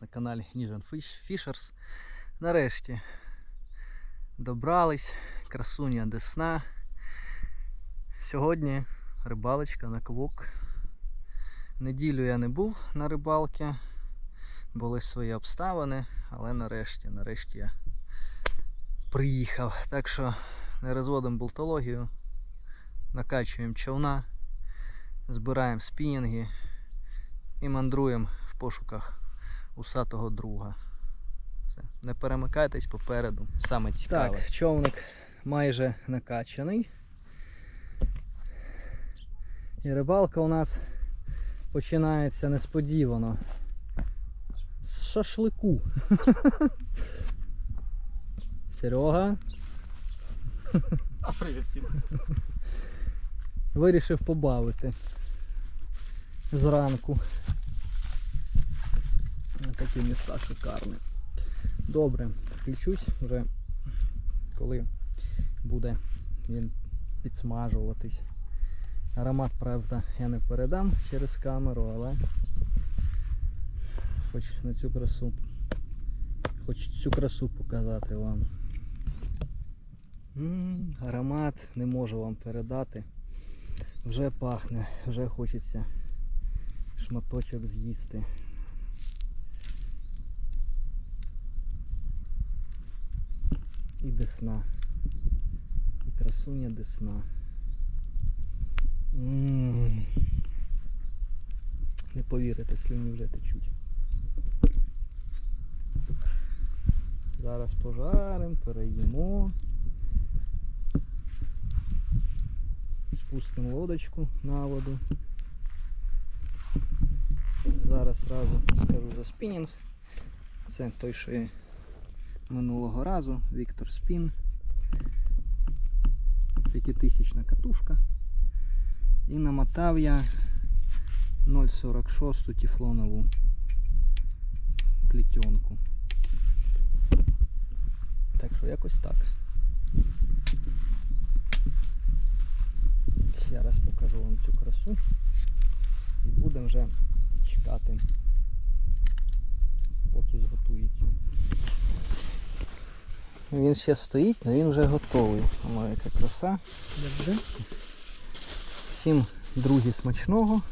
На каналі Ніжан Fishers. Нарешті добрались, красуня Десна. Сьогодні рибалочка на квук. Неділю я не був на рибалці, були свої обставини, але нарешті, нарешті я приїхав. Так що не розводимо болтологію, накачуємо човна, збираємо спінінги і мандруємо в пошуках усатого друга. Все. Не перемикайтесь попереду, саме цікаве. Так, човник майже накачаний. І рибалка у нас починається несподівано. З шашлику. Серега А привіт всім. вирішив побавити зранку. Такі міста шикарні. Добре, включусь вже коли буде він підсмажуватись. Аромат, правда, я не передам через камеру, але хоч на цю красу, хоч цю красу показати вам. М, аромат не можу вам передати. Вже пахне, вже хочеться шматочок з'їсти. І десна. І красуня десна. Не повірите, слюні вже течуть. Зараз пожаримо, переїмо. Спустимо лодочку на воду. Зараз одразу скажу за спінінг. Це той, що я минулого разу, Віктор Спін. П'ятитисячна катушка. І намотав я 0,46 тефлонову плетенку. Так що якось так. Ще раз покажу вам цю красу і будемо вже чекати, поки зготується. Він ще стоїть, але він вже готовий. О, яка краса. Всім друзі смачного.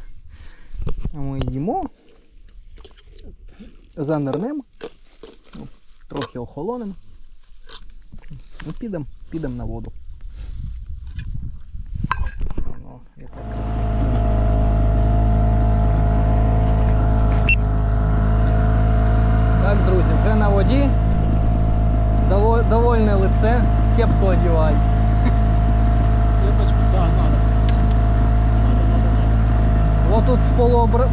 А ми їмо. Занирнемо. Ну, Трохи охолонемо. Ну, підемо, підемо на воду. Воно, яка краса. Так, друзі, вже на воді. Дово- Лице. Кепку одівай. Кепочку, так, надо. Вот тут в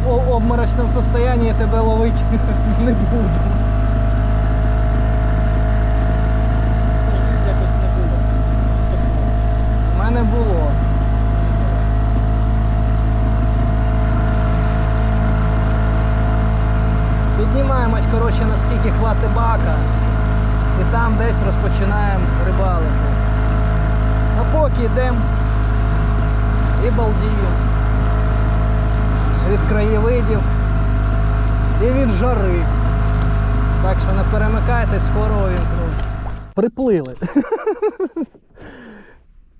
полуобморочном состоянии тебе ловить не буду. Це жизнь якось не було. Такого. У мене було. Піднімаємось, коротше, наскільки хватить бака. І там десь розпочинаємо рибалити. А поки йдемо і балдіємо. Від краєвидів і від жари. Так що не перемикайтесь, скоро увімкнуть. Приплили.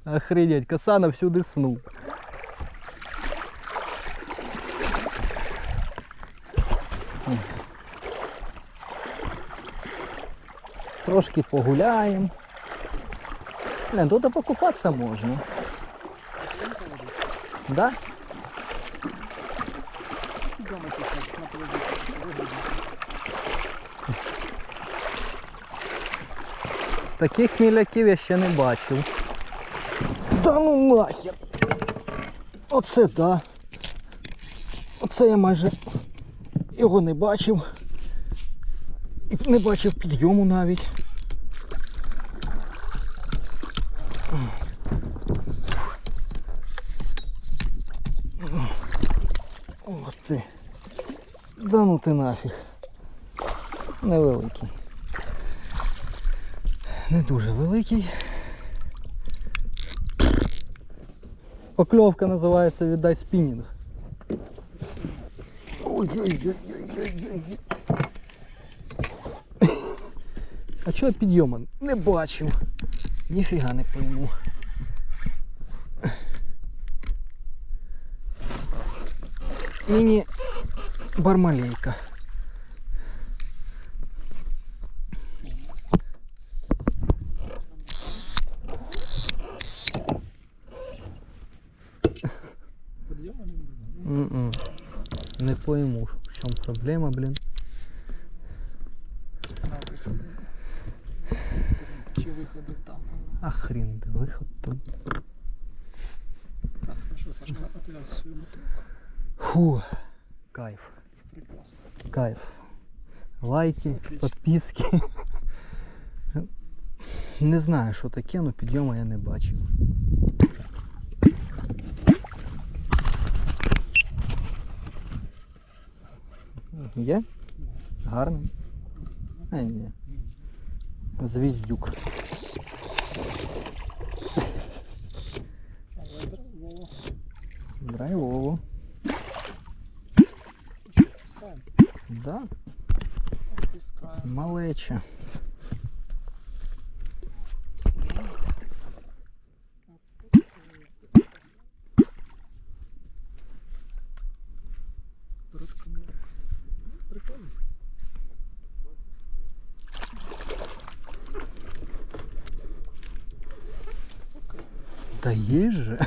Охренеть, коса на всю десну. Трошки погуляємо. Не, тут покупатися можна. Да? Таких міляків я ще не бачив. Та ну нахер. Оце да. Оце я майже його не бачив. І не бачив підйому навіть. Ох ти. Да ну ти нафіг. Невеликий. Не дуже великий. Покльовка називається віддай спінінг. Ой-ой-ой-ой-ой-ой. А чого підйома? Не бачив. Ніфіга не пойму. Міні бармалейка. Не буде. Не пойму, в чому проблема, блін. Чи виходи там? А хрін, де виход там. Так, ну що, Сашка, отвязуй свою бутилку. Фу. Кайф. Прекрасно. Кайф. Лайки, Отлично. підписки. Не знаю, що таке, але підйому я не бачив. Є? Гарно? А, ні. Звіздюк. Драйвово. Драйвово. Да, Пускаємо. малече. Коротко м'яко. Прикольно. Окей. Та є же.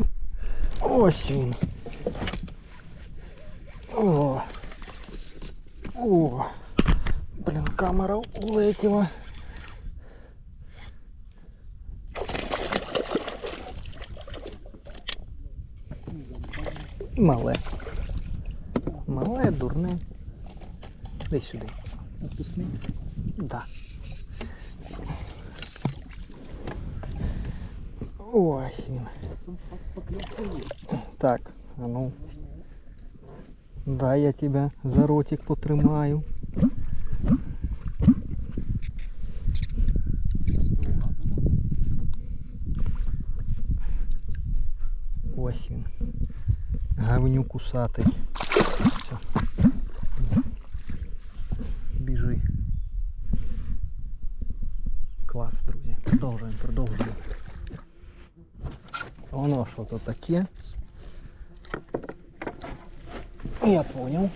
Ось він. О. О. Блін, камера улетіла. Мале. Мале, дурне. Дай сюди. Отпускний. Да. Ось він. Так, а ну. Да, я тебя за ротик потримаю. Гавнюк кусатий. Все. Біжи. Клас, друзі. Продовжуємо, продовжуємо. Воно що то таке. Я понял.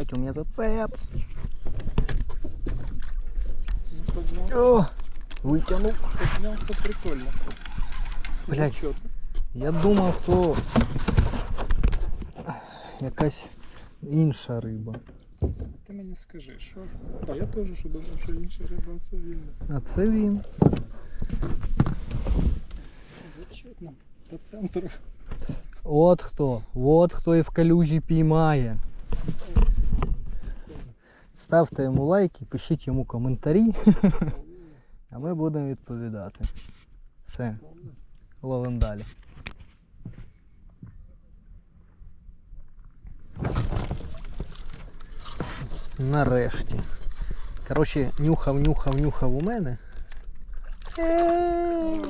Блять, у меня зацеп. О, витягнув. поднялся прикольно. Зачетно. Я думав, то якась інша риба. Ти мені скажи, що. Та я теж що думав, що інша риба це вільно. А це він. Зачетно. По центру. От хто. От хто і в калюжі піймає. Ставте йому лайки, пишіть йому коментарі, а ми будемо відповідати. Все, ловимо далі. Нарешті. Коротше, нюхав, нюхав, нюхав у мене. Е,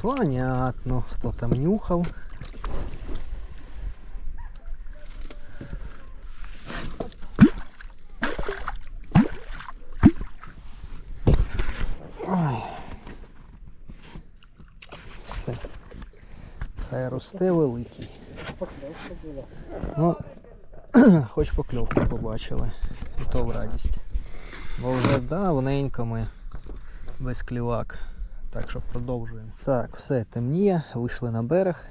Понятно, хто там нюхав. Росте великий. Поклевка була. Ну, хоч покльовку побачили. І то в радість. Бо вже давненько ми без клівак. Так що продовжуємо. Так, все темніє, вийшли на берег.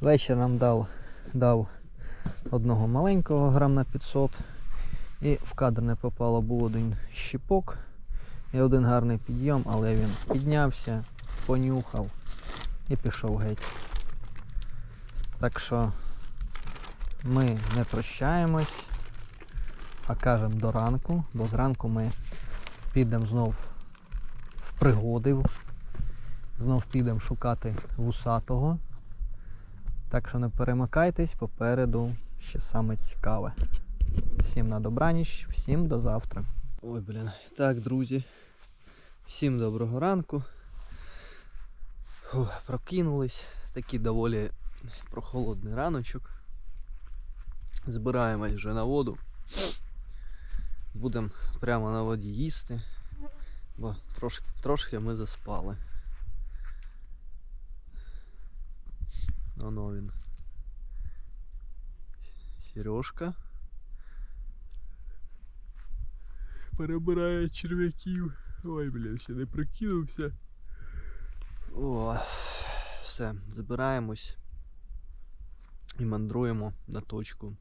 Вечір нам дав, дав одного маленького грам на 500. І в кадр не попало, був один щіпок і один гарний підйом, але він піднявся, понюхав і пішов геть. Так що ми не прощаємось, а кажемо до ранку, бо зранку ми підемо знов в пригоди, знов підемо шукати вусатого. Так що не перемикайтесь, попереду ще саме цікаве. Всім на добраніч, всім до завтра. Ой, блін. Так, друзі. Всім доброго ранку. Фух, прокинулись. Такий доволі прохолодний раночок. Збираємось вже на воду. Будемо прямо на воді їсти, бо трошки, трошки ми заспали. Оно він. Сережка. Перебирає черв'яків. Ой, блін, ще не прикинувся. О, все, збираємось і мандруємо на точку.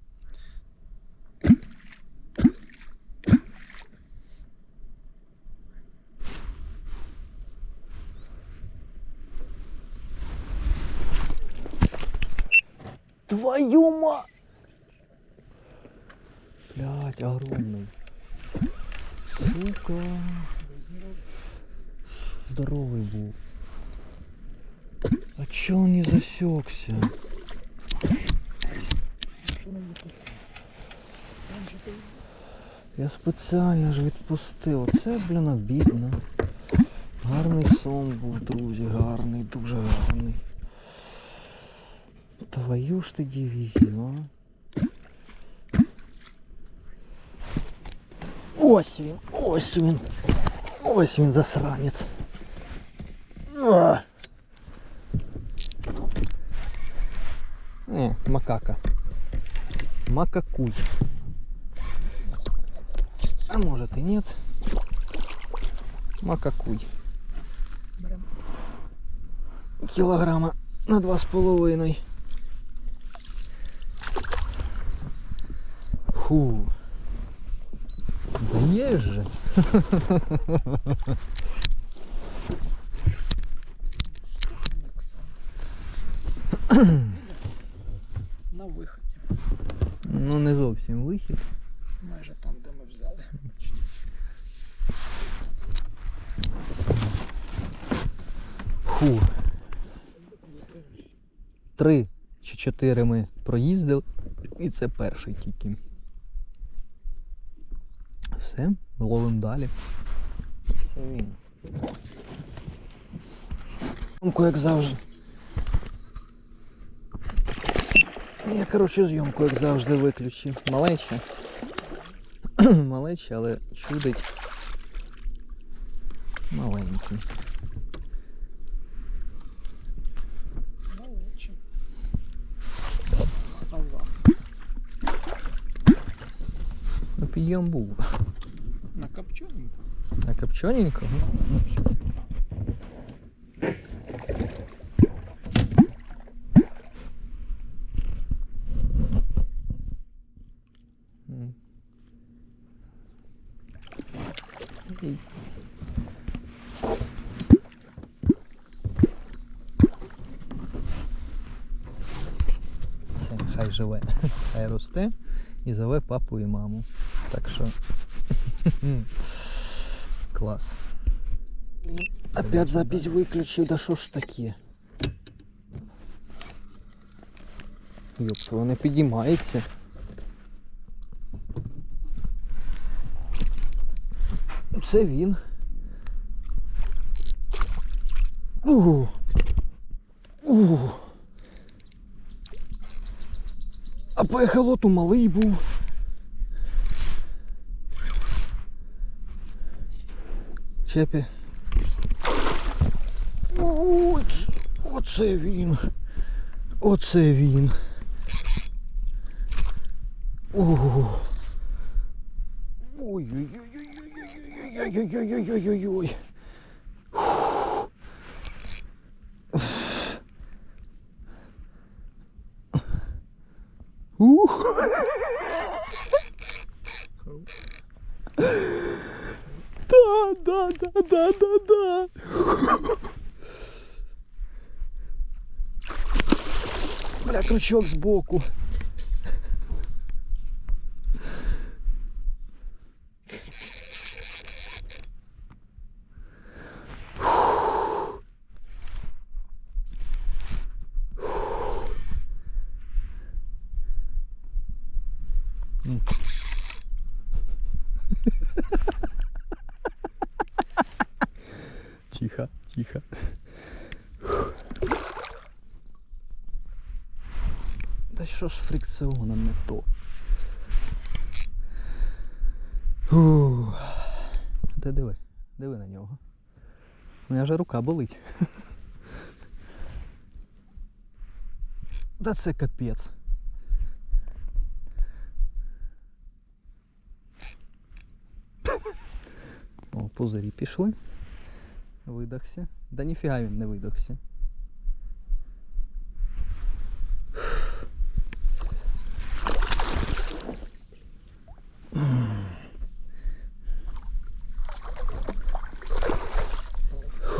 Твою ма! Блять, огромный. Сука. Здоровый был. А чё он не засекся? Я спеціально ж відпустив. Це, блін, обідно. Гарний сон був, друзі, гарний, дуже гарний. Твою ж ти дивізію, а? Ось він, ось він. Ось він засранець. Не, макака. макакуй. А может и нет. Макакуй. Килограмма на два с половиной Фу. Б'єш же. Хм. Ну не зовсім вихід. Майже там, де ми взяли. Фу. Три чи чотири ми проїздили. І це перший тільки. Все, ловимо далі. Це він. Як завжди. Я, коротше, зйомку, як завжди, виключив. Малече. Малече, але чудить. Маленький. Малече. Раза. Ну, підйом був. На копчененьку. На копчененького? росте і зове папу і маму. Так що клас. Опять запись виключив, да що ж таке? Йоп, воно підіймається. Це він. Угу. Угу. А по ехолоту малий був. Чепі. Ой, оце він. Оце він. Ого. Ой-ой-ой-ой-ой-ой-ой-ой-ой-ой-ой-ой. стручок збоку. тихо, тихо. Що ж фрикціоном не то? Фу. Ти диви, диви на нього. У мене вже рука болить. Та це капець. О, пузирі пішли. Видохся. Да ніфіга він не видохся.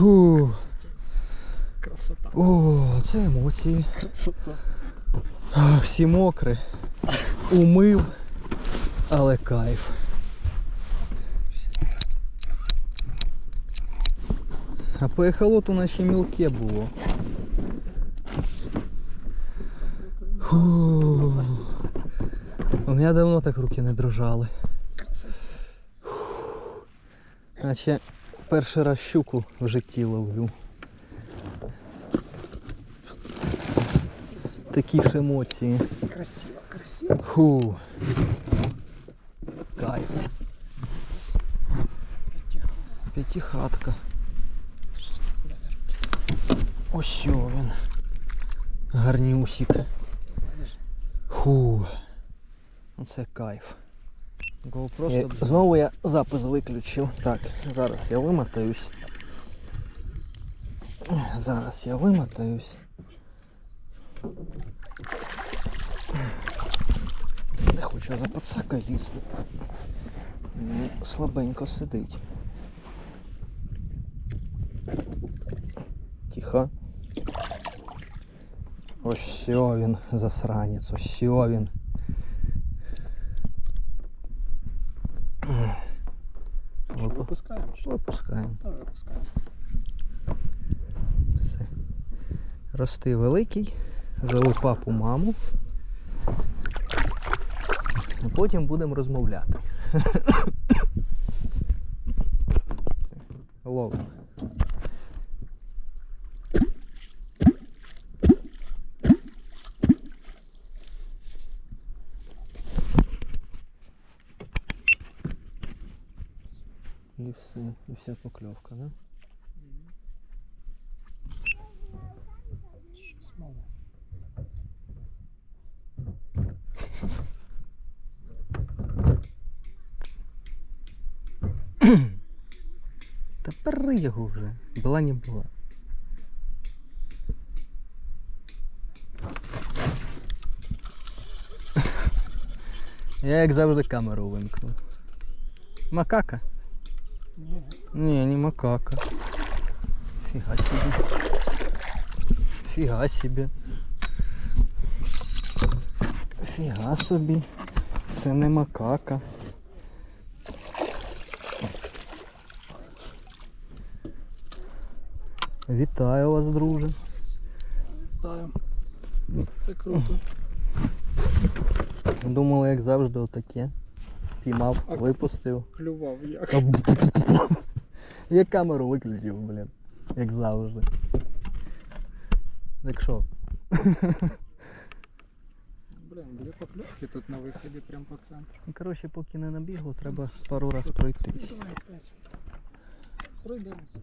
Фу. Красота. О, це емоції. Красота. А, Всі мокрі. Умив, але кайф. А по ехолоту наче мілке було. Фу. У мене давно так руки не дрожали. Наче перший раз щуку в житті ловлю. Такі ж емоції. Красиво, красиво. Фу. Кайф. П'ятихатка. Ось він. Гарнюсик. Фу. Оце кайф. Просто знову я запис виключив. Так, зараз я вимотаюсь. Зараз я вимотаюсь. Не хочу за пацака лізти. Він слабенько сидить. Тихо. Ось все він, засранець, ось все він. Що, опускаємо. Випускаємо. Все. Рости великий, зови папу маму. А потім будемо розмовляти. Ловимо. І все, покльовка, да? Щас, мало. Та бери його вже. Була не була. Я як завжди камеру вимкнув. Макака? Ні, не макака. Фіга собі. Фіга собі. Фіга собі. Це не макака. Вітаю вас, друже. Вітаю. Це круто. Думали, як завжди, отаке. Піймав, А- випустив. Клював як. Я камеру виключив, блін. Як завжди. Так що? Блін, дві покльовки тут на виході прямо по центру. Ну, коротше, поки не набігло, треба пару раз. Давай опять. Пройдемося.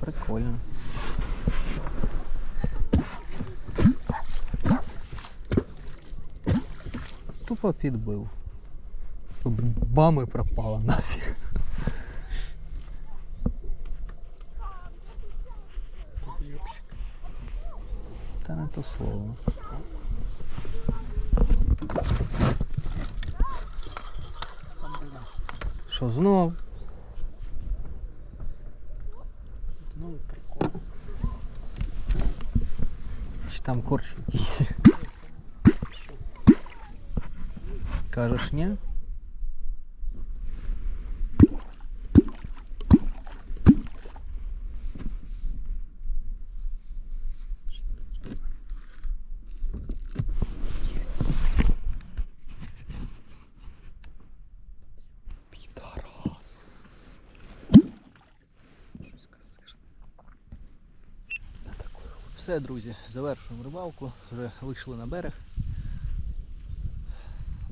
Прикольно. Тупо підбив. Щоб Бами пропала нафіг. Та не то слово. Що знов? Знову прикол. Чи там корч якийсь? скажешь, не? Все, друзі, завершуємо рибалку, вже вийшли на берег.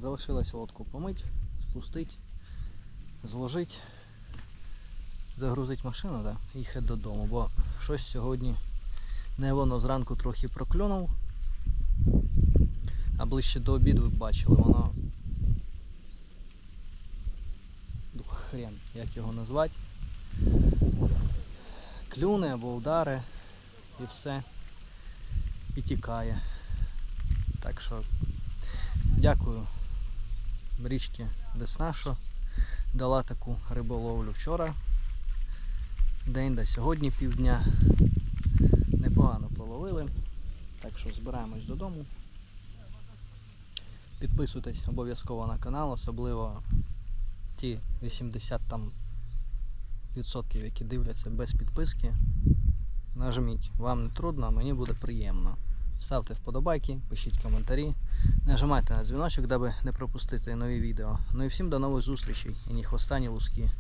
Залишилось лодку помить, спустити, зложити, загрузити машину да, і їхати додому, бо щось сьогодні не воно зранку трохи проклюнув, а ближче до обіду ви бачили, воно хрен, як його назвати. Клюне або удари і все. І тікає. Так що дякую річки Десна, що дала таку риболовлю вчора. День до сьогодні півдня. Непогано половили. Так що збираємось додому. Підписуйтесь обов'язково на канал, особливо ті 80 там відсотків, які дивляться без підписки. Нажміть, вам не трудно, а мені буде приємно. Ставте вподобайки, пишіть коментарі, нажимайте на дзвіночок, даби не пропустити нові відео. Ну і всім до нових зустрічей і ні хвоста, луски.